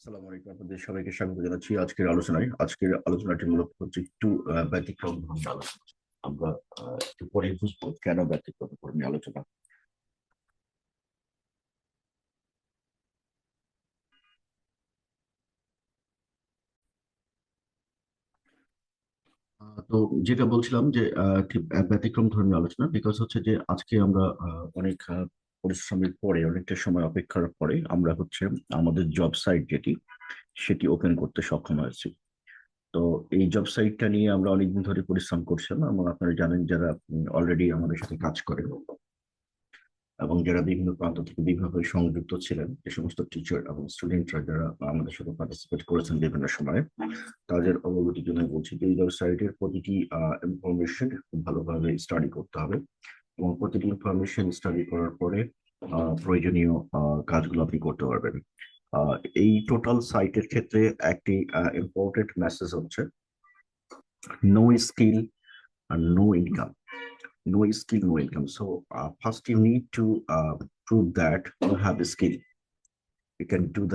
আসসালামু আলাইকুম আপনাদের সবাইকে স্বাগত জানাচ্ছি আজকের আলোচনায়। আজকের আলোচনাটি মূলত হচ্ছে একটু ব্যতিক্রম ধর্মী আলোচনা। আমরা একটু পরে বুঝব কেন ব্যতিক্রম ধর্মী আলোচনা। তো যেটা বলছিলাম যে ব্যতিক্রম ধর্মী আলোচনা বিকজ হচ্ছে যে আজকে আমরা অনেক পরিশ্রমের পরে, অনেকটা সময় অপেক্ষার পরে আমরা হচ্ছে আমাদের জব সাইট যেটি, সেটি ওপেন করতে সক্ষম হয়েছি। তো এই জব সাইটটা নিয়ে আমরা অনেকদিন ধরে পরিশ্রম করছিলাম এবং আপনারা জানেন যারা অলরেডি আমাদের সাথে কাজ করে এবং যারা বিভিন্ন প্রান্ত থেকে বিভিন্নভাবে সংযুক্ত ছিলেন, যে সমস্ত টিচার এবং স্টুডেন্টরা যারা আমাদের সাথে পার্টিসিপেট করেছেন বিভিন্ন সময়ে, তাদের অবগতির জন্য বলছি যে এই জব ওয়েবসাইটের প্রতিটি ইনফরমেশন খুব ভালোভাবে স্টাডি করতে হবে এবং প্রতিটি ইনফরমেশন স্টাডি করার পরে প্রয়োজনীয় কাজগুলো আপনি করতে পারবেন এই টোটাল সাইটের ক্ষেত্রে একটি ইম্পর্টেন্ট মেসেজ হচ্ছে নো স্কিল no income. No skill, no income. So uh, first you need to uh, prove that you have a skill. You can do.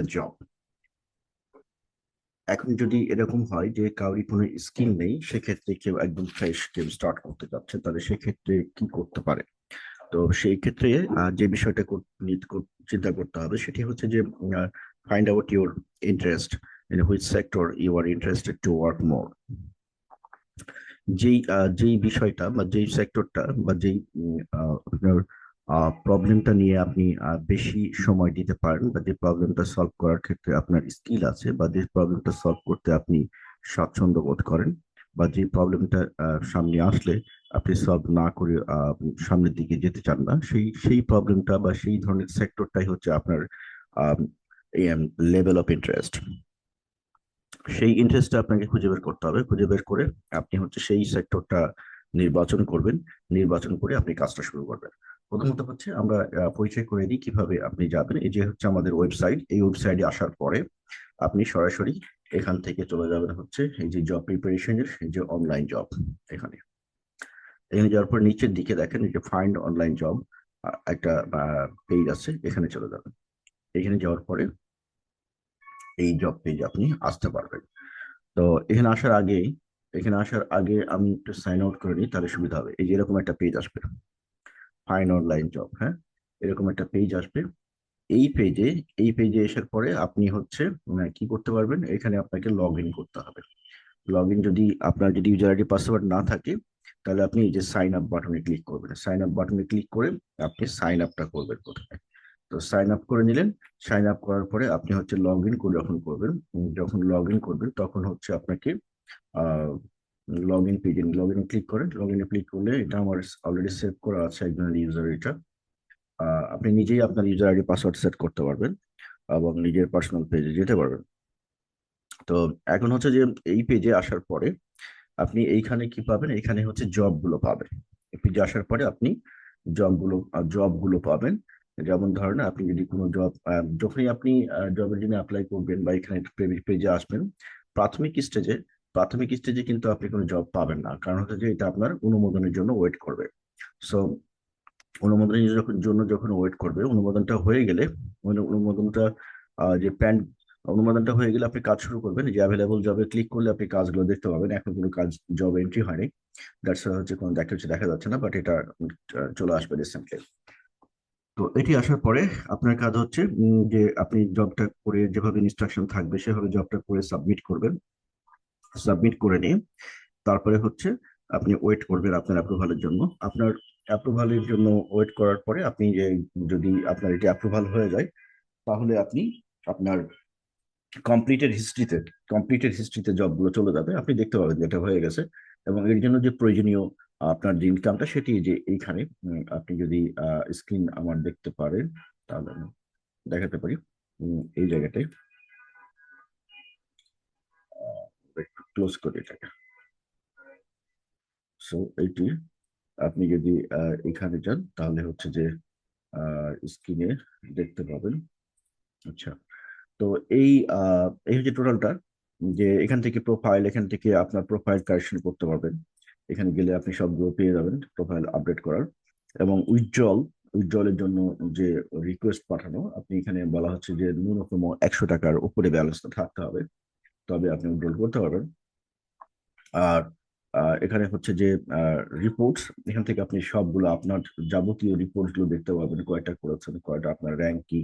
এখন যদি এরকম হয় যে কাউরি কোনো স্কিল নেই সেক্ষেত্রে কেউ একদম ফ্রেশ কেউ স্টার্ট করতে যাচ্ছে তাহলে সেক্ষেত্রে কি করতে পারে তো সেই ক্ষেত্রে যে বিষয়টা চিন্তা করতে হবে সেটি হচ্ছে যে find out your interest in which sector you are interested to work more যেই যেই বিষয়টা বা যেই সেক্টরটা বা যেই আপনার প্রবলেমটা নিয়ে আপনি বেশি সময় দিতে পারেন বা যে প্রবলেমটা সলভ করার ক্ষেত্রে আপনার স্কিল আছে বা যে প্রবলেমটা সলভ করতে আপনি স্বাচ্ছন্দ্য বোধ করেন বা যে প্রবলেমটা সামনে আসলে আপনি সলভ না করে সামনের দিকে যেতে চান না, সেই সেই প্রবলেমটা বা সেই ধরনের সেক্টরটাই হচ্ছে আপনার লেভেল অফ ইন্টারেস্ট সেই ইন্টারেস্টটা আপনাকে খুঁজে বের করতে হবে। খুঁজে বের করে আপনি হচ্ছে সেই সেক্টরটা নির্বাচন করবেন। নির্বাচন করে আপনি কাজটা শুরু করবেন। প্রথমত হচ্ছে আমরা পরিচয় করে দিই কীভাবে আপনি যাবেন। এই যে হচ্ছে আমাদের ওয়েবসাইট এই ওয়েবসাইটে আসার পরে আপনি সরাসরি এখান থেকে চলে যাবেন হচ্ছে এই যে জব প্রিপারেশনের এই যে অনলাইন জব এখানে। এখানে যাওয়ার পর নিচের দিকে দেখেন, এই যে ফাইন্ড অনলাইন জব একটা পেজ আছে, এখানে চলে যাবেন। এখানে যাওয়ার পরে এই জব পেজ আপনি আসতে পারবেন। তো এখানে আসার আগে, এখানে আসার আগে আমি একটু সাইন আউট করে নিই, তাহলে সুবিধা হবে। এই যে এরকম একটা পেজ আসবে। ফাইন অনলাইন জব হ্যাঁ? এরকম একটা পেজ আসবে। এই পেজে এই পেজে আসার পরে আপনি হচ্ছে উম, কি করতে পারবেন? এখানে আপনাকে লগ ইন করতে হবে। লগ ইন যদি আপনার যদি ইউজার আইডি পাসওয়ার্ড না থাকে তাহলে আপনি এই যে সাইন আপ বাটনে ক্লিক করবেন। সাইন আপ বাটনে ক্লিক করে আপনি সাইন আপটা করবেন প্রথমে। তো সাইন আপ করে নিলেন সাইন আপ করার পরে আপনি হচ্ছে লগ ইন করে যখন করবেন যখন লগ ইন করবেন তখন হচ্ছে আপনাকে লগ ইন পেজে লগ ইন ক্লিক করেন। লগ ইনে ক্লিক করলে এটা আমার অলরেডি সেভ করা আছে একজনের ইউজার এটা আপনি নিজেই আপনার ইউজার আইডি পাসওয়ার্ড সেট করতে পারবেন এবং নিজের পার্সোনাল পেজে যেতে পারবেন। তো এখন হচ্ছে যে এই পেজে আসার পরে আপনি এইখানে কি পাবেন? এখানে হচ্ছে জবগুলো পাবেন। এই পেজে আসার পরে আপনি জবগুলো জবগুলো পাবেন। যেমন ধরেন আপনি যদি কোনো জব যখনই আপনি জবের জন্য অ্যাপ্লাই করবেন বা এখানে পেজে আসবেন, প্রাথমিক স্টেজে প্রাথমিক স্টেজে কিন্তু আপনি কোনো জব পাবেন না। কারণ হচ্ছে যে এটা আপনার অনুমোদনের জন্য ওয়েট করবে। সো অনুমোদনের যখন জন্য যখন ওয়েট করবে, অনুমোদনটা হয়ে গেলে অনু- অনুমোদনটা যে প্যান অনুমোদনটা হয়ে গেলে আপনি কাজ শুরু করবেন, যে অ্যাভেলেবল জবে ক্লিক করলে আপনি কাজগুলো দেখতে পাবেন। এখন কোনো কাজ জব এন্ট্রি হয়নি দ্যাটস হচ্ছে কোনো দেখা হচ্ছে, দেখা যাচ্ছে না বাট এটা চলে আসবে রিসেন্টলি তো এটি আসার পরে আপনার কাজ হচ্ছে যে আপনি জবটা করে যেভাবে ইনস্ট্রাকশন থাকবে, সেভাবে জবটা করে সাবমিট করবেন। সাবমিট করে নিয়ে, তারপরে হচ্ছে আপনি ওয়েট করবেন আপনার অ্যাপ্রুভালের জন্য। আপনার অ্যাপ্রুভালের জন্য ওয়েট করার পরে আপনি যে, যদি আপনার এটি অ্যাপ্রুভাল হয়ে যায়, তাহলে আপনি আপনার কমপ্লিটেড হিস্ট্রিতে কমপ্লিটেড হিস্ট্রিতে জবগুলো চলে যাবে। আপনি দেখতে পাবেন যেটা হয়ে গেছে। এবং এর জন্য যে প্রয়োজনীয় আপনার যে ইনকামটা সেটি যে এইখানে আপনি যদি স্ক্রিন আমার দেখতে পারেন, তাহলে আমি দেখাতে পারি এই জায়গাটায়। ক্লোজ করি এটাকে। সো এইটি আপনি যদি এখানে যান, তাহলে হচ্ছে যে স্ক্রিনে দেখতে পাবেন। আচ্ছা তো এই এই হচ্ছে টোটালটা, যে এখান থেকে প্রোফাইল এখান থেকে আপনার প্রোফাইল কারেকশন করতে পারবেন। এখানে গেলে আপনি সবগুলো পেয়ে যাবেন প্রোফাইল আপডেট করার। এবং উইথড্রল উইথড্রলের জন্য যে রিকোয়েস্ট পাঠানো, আপনি এখানে বলা হচ্ছে যে ন্যূনতম একশো টাকার উপরে ব্যালেন্সটা থাকতে হবে। তবে আপনি উইথড্রল করতে পারবেন। আর এখানে হচ্ছে যে রিপোর্টস এখান থেকে আপনি সবগুলো আপনার যাবতীয় রিপোর্টসগুলো দেখতে পাবেন কয়টা করেছেন, কয়টা আপনার র্যাঙ্ক কি,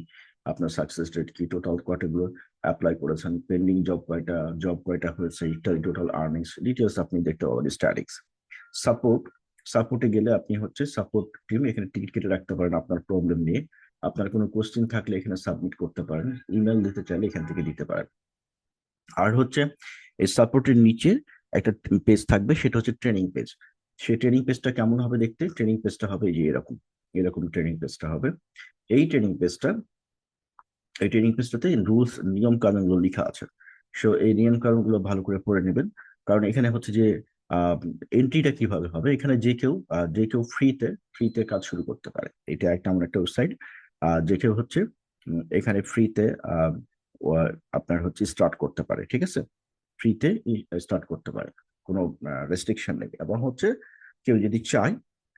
আপনার সাকসেস রেট কি টোটাল কয়টাগুলো অ্যাপ্লাই করেছেন পেন্ডিং জব কয়টা জব কয়টা হয়েছে ইত্যাদি টোটাল আর্নিংস ডিটেলস আপনি দেখতে পাবেন স্ট্যাটিক্স সাপোর্ট সাপোর্টে গেলে আপনি হচ্ছে সাপোর্ট টিম এখানে টিকিট কেটে রাখতে পারেন আপনার প্রবলেম নিয়ে। আপনার কোনো কোশ্চেন থাকলে এখানে সাবমিট করতে পারেন ইমেল দিতে চাইলে এখান থেকে দিতে পারেন। আর হচ্ছে এই সাপোর্টের নিচে একটা পেজ থাকবে, সেটা হচ্ছে ট্রেনিং পেজ সেই ট্রেনিং পেজটা কেমন হবে দেখতে? ট্রেনিং পেজটা হবে যে এরকম এরকম ট্রেনিং পেজটা হবে। এই ট্রেনিং পেজটা এই ট্রেনিং পেজটাতে রুলস নিয়ম কানুনগুলো লেখা আছে। সো এই নিয়ম কানুনগুলো ভালো করে পড়ে নেবেন। কারণ এখানে হচ্ছে যে এন্ট্রিটা কীভাবে হবে? এখানে যে কেউ যে কেউ ফ্রিতে ফ্রিতে কাজ শুরু করতে পারে। এটা একটা আমার একটা ওয়েবসাইট যে কেউ হচ্ছে এখানে ফ্রিতে আপনার হচ্ছে স্টার্ট করতে পারে, ঠিক আছে? ফ্রিতে স্টার্ট করতে পারে। কোনো রেস্ট্রিকশন নেই। এবং হচ্ছে কেউ যদি চায়,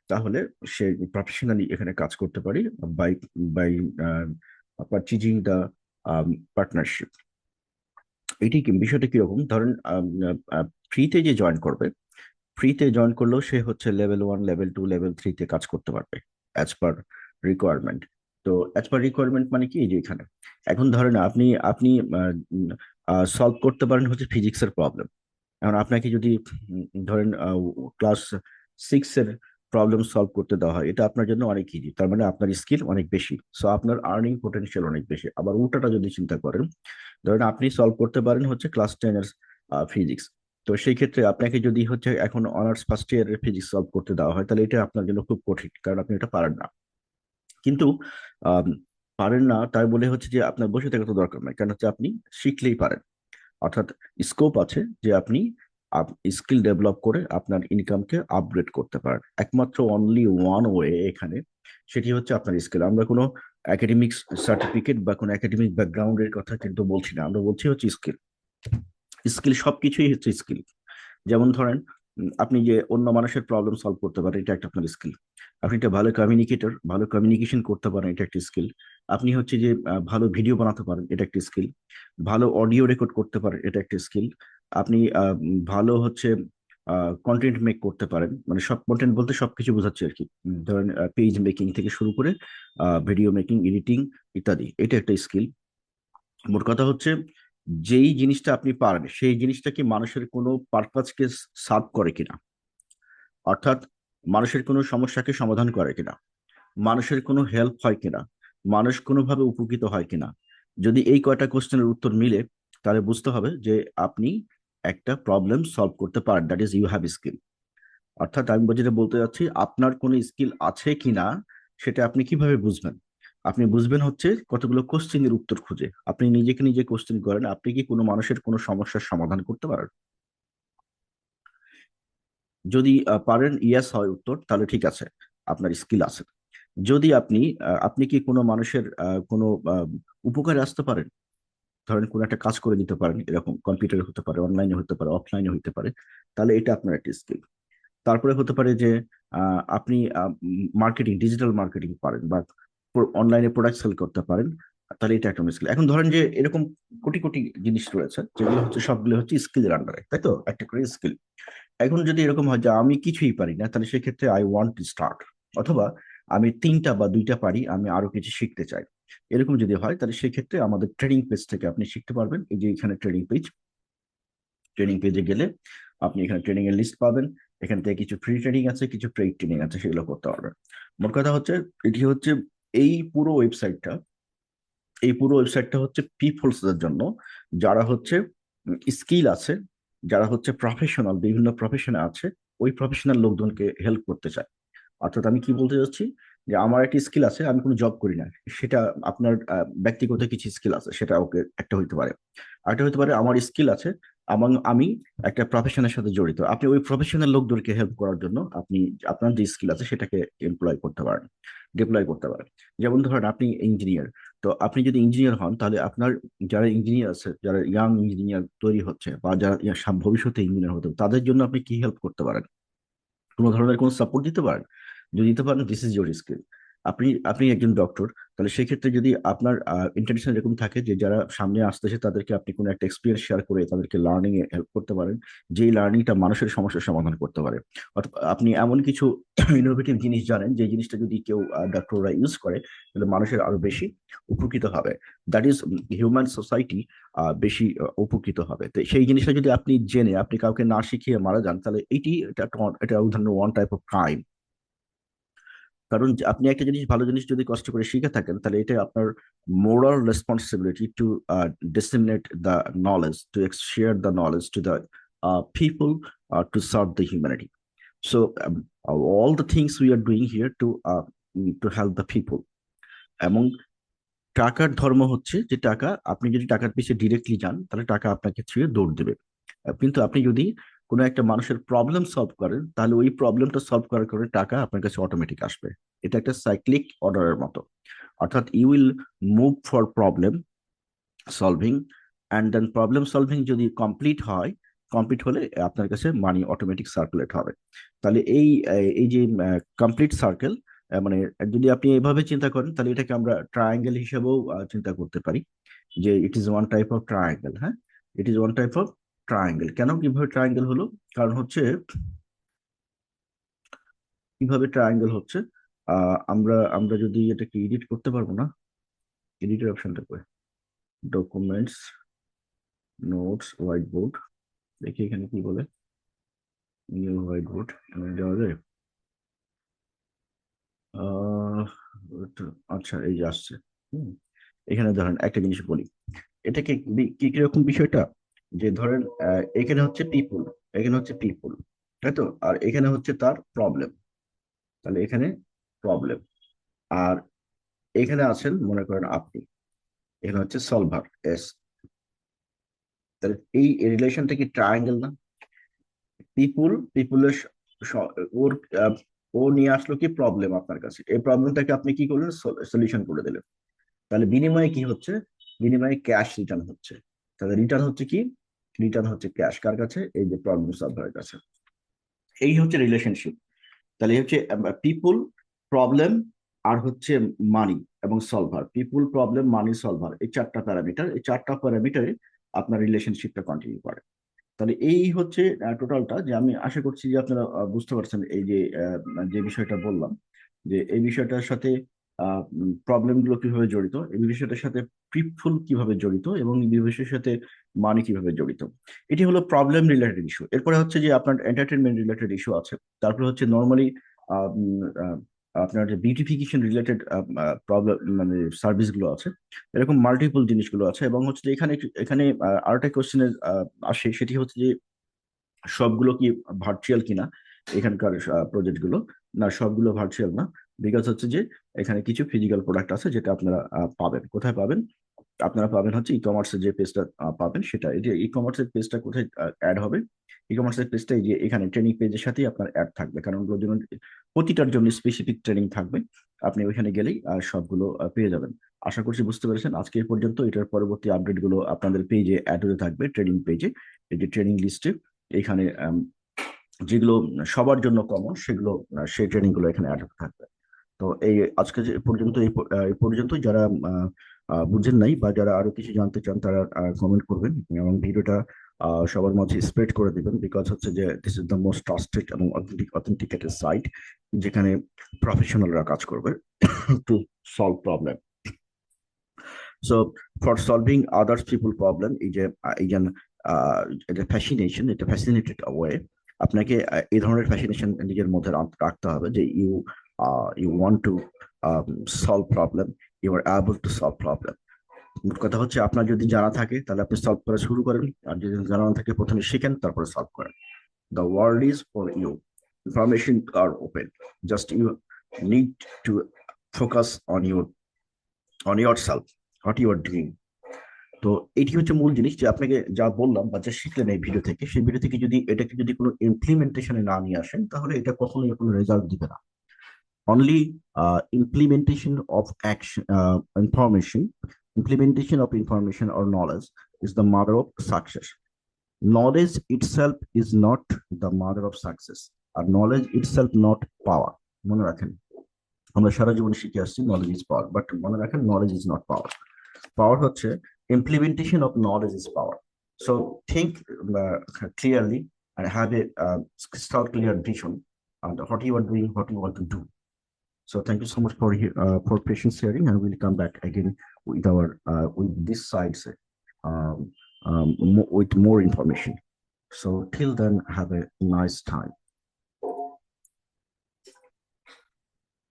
তাহলে সে প্রফেশনালি এখানে কাজ করতে পারি by by purchasing the partnership এটি বিষয়টা কীরকম? ধরেন ফ্রিতে যে জয়েন করবে ফ্রিতে জয়েন করলেও সে হচ্ছে level one level two level থ্রিতে কাজ করতে পারবে অ্যাজ পার রিকোয়ারমেন্ট তো অ্যাজ পার রিকোয়ারমেন্ট মানে কি যে এখানে। এখন ধরেন আপনি আপনি সলভ করতে পারেন হচ্ছে ফিজিক্সের প্রবলেম এখন আপনাকে যদি ধরেন ক্লাস সিক্সের প্রবলেম সলভ করতে দেওয়া হয়, এটা আপনার জন্য অনেক ইজি তার মানে আপনার স্কিল অনেক বেশি সো আপনার আর্নিং পোটেনশিয়াল অনেক বেশি। আবার উল্টাটা যদি চিন্তা করেন, ধরেন আপনি সলভ করতে পারেন হচ্ছে ক্লাস টেন এর ফিজিক্স তো সেই ক্ষেত্রে আপনাকে যদি হচ্ছে এখন অনার্স ফার্স্ট ইয়ারের ফিজিক্স সলভ করতে দেওয়া হয়, তাহলে এটা আপনার জন্য খুব কঠিন, কারণ আপনি এটা পারেন না। কিন্তু পারেন না, তাই বলে হচ্ছে যে আপনার বসে থাকা তো দরকার নাই। কারণ হচ্ছে আপনি শিখলেই পারেন। অর্থাৎ স্কোপ আছে যে আপনি স্কিল ডেভেলপ করে আপনার ইনকামকে আপগ্রেড করতে পারেন। একমাত্র অনলি ওয়ান ওয়ে এখানে সেটি হচ্ছে আপনার স্কিল আমরা কোনো একাডেমিক সার্টিফিকেট বা কোনো একাডেমিক ব্যাকগ্রাউন্ডের কথা কিন্তু বলছি না। আমরা বলছি হচ্ছে স্কিল স্কিল সবকিছুই হচ্ছে স্কিল যেমন ধরেন আপনি যে অন্য মানুষের প্রবলেম সলভ করতে পারেন, এটা একটা আপনার স্কিল আপনি একটা ভালো কমিউনিকেটর ভালো কমিউনিকেশন করতে পারেন, এটা একটা স্কিল আপনি হচ্ছে যে ভালো ভিডিও বানাতে পারেন, এটা একটা স্কিল ভালো অডিও রেকর্ড করতে পারেন, এটা একটা স্কিল আপনি ভালো হচ্ছে কন্টেন্ট মেক করতে পারেন মানে সব কন্টেন্ট বলতে সবকিছু বোঝাচ্ছে আর কি। ধরেন পেজ মেকিং থেকে শুরু করে ভিডিও মেকিং এডিটিং ইত্যাদি, এটা একটা স্কিল মোট কথা হচ্ছে যেই জিনিসটা আপনি পারেন সেই জিনিসটা কি মানুষের কোনো পারপাসকে সার্ভ করে কিনা? অর্থাৎ মানুষের কোনো সমস্যাকে সমাধান করে কিনা? মানুষের কোনো হেল্প হয় কিনা? মানুষ কোনোভাবে উপকৃত হয় কিনা? যদি এই কয়টা কোশ্চেনের উত্তর মিলে, তাহলে বুঝতে হবে যে আপনি একটা প্রবলেম সলভ করতে পারেন that is you have skill অর্থাৎ আমি যেটা বলতে যাচ্ছি, আপনার কোনো স্কিল আছে কিনা, সেটা আপনি কীভাবে বুঝবেন? আপনি বুঝবেন হচ্ছে কতগুলো কোশ্চেনের উত্তর খুঁজে। আপনি নিজেকে নিজে কোশ্চেন করেন, আপনি কি কোনো মানুষের কোনো সমস্যার সমাধান করতে পারেন? যদি পারেন ইয়েস হয় উত্তর, তাহলে ঠিক আছে, আপনার স্কিল আছে। যদি আপনি আপনি কি কোনো মানুষের কোনো উপকারে আসতে পারেন? ধরেন কোনো একটা কাজ করে দিতে পারেন, এরকম কম্পিউটারে হতে পারে অনলাইনে হতে পারে অফলাইনে হতে পারে, তাহলে এটা আপনার একটা স্কিল তারপরে হতে পারে যে আপনি মার্কেটিং ডিজিটাল মার্কেটিং পারেন বা অনলাইনে প্রোডাক্ট সেল করতে পারেন, তাহলে এটা একটা স্কিল এখন ধরেন যে এরকম কোটি কোটি জিনিস রয়েছে, যেগুলো হচ্ছে সবগুলো হচ্ছে স্কিলের আন্ডারে তাই তো? একটা করে স্কিল এখন যদি এরকম হয় যে আমি কিছুই পারি না, তাহলে সেক্ষেত্রে আই ওয়ান্ট টু স্টার্ট অথবা আমি তিনটা বা দুইটা পারি, আমি আরও কিছু শিখতে চাই। এরকম যদি হয়, তাহলে সেক্ষেত্রে আমাদের ট্রেনিং পেজ থেকে আপনি শিখতে পারবেন। এই যে এখানে ট্রেনিং পেজ ট্রেনিং পেজে গেলে আপনি এখানে ট্রেনিং এর লিস্ট পাবেন। এখান থেকে কিছু ফ্রি ট্রেনিং আছে, কিছু পেইড ট্রেনিং আছে, সেগুলো করতে পারবেন। মোট কথা হচ্ছে, এটি হচ্ছে এই পুরো ওয়েবসাইটটা এই পুরো ওয়েবসাইটটা হচ্ছে পিপলসদের জন্য, যারা হচ্ছে স্কিল আছে, যারা হচ্ছে প্রফেশনাল বিভিন্ন প্রফেশনে আছে, ওই প্রফেশনাল লোকজনকে হেল্প করতে চায়। অর্থাৎ আমি কি বলতে যাচ্ছি যে আমার একটা স্কিল আছে, আমি কোনো জব করি না। সেটা আপনার ব্যক্তিগত কিছু স্কিল আছে, সেটা ওকে একটা হইতে পারে। আরেকটা হতে পারে, আমার স্কিল আছে এবং আমি একটা প্রফেশনের সাথে জড়িত। আপনি ওই প্রফেশনাল লোকদেরকে হেল্প করার জন্য আপনি, আপনার যে স্কিল আছে সেটাকে এমপ্লয় করতে পারেন ডিপ্লয় করতে পারেন। যেমন ধরেন আপনি ইঞ্জিনিয়ার তো আপনি যদি ইঞ্জিনিয়ার হন, তাহলে আপনার যারা ইঞ্জিনিয়ার আছে, যারা ইয়াং ইঞ্জিনিয়ার তৈরি হচ্ছে বা যারা ভবিষ্যতে ইঞ্জিনিয়ার হতে, তাদের জন্য আপনি কি হেল্প করতে পারেন? কোনো ধরনের কোনো সাপোর্ট দিতে পারেন? যদি দিতে পারেন দিস ইজ ইউর স্কিল আপনি আপনি একজন ডক্টর তাহলে সেই ক্ষেত্রে যদি আপনার ইন্টারেকশন এরকম থাকে যে যারা সামনে আসতেছে তাদেরকে আপনি কোনো একটা এক্সপিরিয়েন্স শেয়ার করে তাদেরকে লার্নিং এ হেল্প করতে পারেন, যেই লার্নিংটা মানুষের সমস্যার সমাধান করতে পারে। আপনি এমন কিছু ইনোভেটিভ জিনিস জানেন যে জিনিসটা যদি কেউ ডক্টররা ইউজ করে, তাহলে মানুষের আরও বেশি উপকৃত হবে। দ্যাট ইজ হিউম্যান সোসাইটি বেশি উপকৃত হবে। তো সেই জিনিসটা যদি আপনি জেনে, আপনি কাউকে না শিখিয়ে মারা যান, তাহলে এটি এটা ওয়ান টাইপ অফ ক্রাইম কারণ আপনি একটা জিনিস ভালো জিনিস যদি কষ্ট করে শিখে থাকেন, তাহলে এটা আপনার moral responsibility to disseminate the knowledge to share the knowledge to the people to serve the humanity so all the things we are doing here to to help the people এবং টাকার ধর্ম হচ্ছে যে টাকা, আপনি যদি টাকার পিছিয়ে ডিরেক্টলি যান, তাহলে টাকা আপনাকে ছুঁয়ে দৌড় দেবে। কিন্তু আপনি যদি কোনো একটা মানুষের প্রবলেম সলভ করেন, তাহলে ওই প্রবলেমটা সলভ করার করে টাকা আপনার কাছে অটোমেটিক আসবে। এটা একটা সাইক্লিক অর্ডারের মতো। অর্থাৎ you will move for problem solving and then problem solving যদি কমপ্লিট হয় কমপ্লিট হলে আপনার কাছে মানি অটোমেটিক সার্কুলেট হবে। তাহলে এই এই যে কমপ্লিট সার্কেল মানে যদি আপনি এভাবে চিন্তা করেন, তাহলে এটাকে আমরা ট্রায়াঙ্গেল হিসেবেও চিন্তা করতে পারি যে it is one type of triangle হ্যাঁ? It is one type of triangle কেন কীভাবে ট্রায়াঙ্গেল হলো? কারণ হচ্ছে কীভাবে ট্রায়াঙ্গেল হচ্ছে? আমরা আমরা যদি এটাকে এডিট করতে পারব না এডিটের অপশনটা করে ডকুমেন্টস নোটস হোয়াইট বোর্ড দেখি এখানে কি বলে? নিউ হোয়াইট বোর্ড দেওয়া যায়? আচ্ছা এই যে আসছে। এখানে ধরেন একটা জিনিস বলি। এটাকে কীরকম বিষয়টা? যে ধরেন এখানে হচ্ছে পিপুল এখানে হচ্ছে পিপুল তাই তো আর এখানে হচ্ছে তার প্রবলেম তাহলে এখানে প্রবলেম আর এখানে আছেন, মনে করেন আপনি, এখানে হচ্ছে সলভার এস তাহলে এই রিলেশনটা কি ট্রায়াঙ্গেল না? পিপুল পিপুলের ওর ও নিয়ে আসলো কি প্রবলেম আপনার কাছে? এই প্রবলেমটাকে আপনি কি করলেন? সলিউশন করে দিলেন। তাহলে বিনিময়ে কি হচ্ছে? বিনিময়ে ক্যাশ রিটার্ন হচ্ছে। তাহলে রিটার্ন হচ্ছে কি? রিটার্ন হচ্ছে ক্যাশ কার কাছে? এই যে প্রবলেম সলভারের কাছে। এই হচ্ছে রিলেশনশিপ তাহলে হচ্ছে পিপুল প্রবলেম আর হচ্ছে মানি এবং solver people problem money solver এই চারটা প্যারামিটার এই চারটা প্যারামিটারে আপনার রিলেশনশিপটা কন্টিনিউ করে। তাহলে এই হচ্ছে টোটালটা যে আমি আশা করছি যে আপনারা বুঝতে পারছেন এই যে যে বিষয়টা বললাম, যে এই বিষয়টার সাথে প্রবলেমগুলো কীভাবে জড়িত এই বিষয়টার সাথে প্রিপফুল কীভাবে জড়িত এবং এই বিষয়ের সাথে মানি কীভাবে জড়িত। এটি হলো প্রবলেম রিলেটেড ইস্যু এরপরে হচ্ছে যে আপনার এন্টারটেনমেন্ট রিলেটেড ইস্যু আছে। তারপরে হচ্ছে নর্মালি আপনার যে বিউটিফিকেশন রিলেটেড প্রবলেম মানে সার্ভিসগুলো আছে। এরকম মাল্টিপল জিনিসগুলো আছে এবং হচ্ছে যে এখানে এখানে আরেকটা কোশ্চেনের আসে, সেটি হচ্ছে যে সবগুলো কি ভার্চুয়াল কিনা এখানকার প্রজেক্টগুলো না, সবগুলো ভার্চুয়াল না। বিকজ হচ্ছে যে, এখানে কিছু ফিজিক্যাল প্রোডাক্ট আছে যেটা আপনারা পাবেন। কোথায় পাবেন? আপনারা পাবেন হচ্ছে ই কমার্সের যে পেজটা পাবেন সেটা, এই যে ই কমার্সের পেজটা কোথায় অ্যাড হবে? ই কমার্সের পেজটা এই যে এখানে ট্রেনিং পেজের সাথেই আপনার অ্যাড থাকবে। কারণ ওগুলোর জন্য প্রতিটার জন্য স্পেসিফিক ট্রেনিং থাকবে। আপনি ওইখানে গেলেই সবগুলো পেয়ে যাবেন। আশা করছি বুঝতে পেরেছেন। আজকে পর্যন্ত এটার পরবর্তী আপডেটগুলো আপনাদের পেজে অ্যাড হতে থাকবে ট্রেনিং পেজে এই যে ট্রেনিং লিস্টে এখানে যেগুলো সবার জন্য কমন সেগুলো সেই ট্রেনিংগুলো এখানে অ্যাড হতে থাকবে। তো এই আজকে যে পর্যন্ত এই পর্যন্ত যারা বুঝেন নাই বা যারা আরও কিছু জানতে চান তারা কমেন্ট করবেন এবং ভিডিওটা সবার মাঝে স্প্রেড করে দিবেন বিকজ হচ্ছে যে this is the most trusted এবং অথেন্টিক অথেন্টিকেটেড সাইট যেখানে প্রফেশনালরা কাজ করবে to solve problem so for solving others people problem এই যে এই যে এটা ফ্যাসিনেশন এটা ফ্যাসিনেটেড ওয়ে আপনাকে এই ধরনের ফ্যাসিনেশন নিজের মধ্যে রাখতে হবে যে you you want to solve problem you are able to solve problem মোট কথা হচ্ছে আপনার যদি জানা থাকে, তাহলে আপনি সলভ করা শুরু করেন। আর যদি জানা না থাকে, প্রথমে শিখেন, তারপরে সলভ করেন। The world is for you information are open just you need to focus on your on yourself what you are doing তো এটি হচ্ছে মূল জিনিস যে আপনাকে যা বললাম বা যা শিখলেন এই ভিডিও থেকে, সেই ভিডিও থেকে যদি এটাকে যদি কোনো ইমপ্লিমেন্টেশনে না নিয়ে আসেন, তাহলে এটা কখনোই কোনো রেজাল্ট দিবে না। only uh, implementation of action uh, information implementation of information or knowledge is the mother of success knowledge itself is not the mother of success R knowledge itself not power মনে রাখেন আমরা সারা জীবন শিখে আসছি knowledge is power but মনে রাখেন knowledge is not power power হচ্ছে implementation of knowledge is power so think clearly and have a uh, crystal clear vision on what you are doing, what you want to do. So thank you so much for uh, for patience hearing, and we'll come back again with our uh, with this sides um, um, with more information. So till then, have a nice time.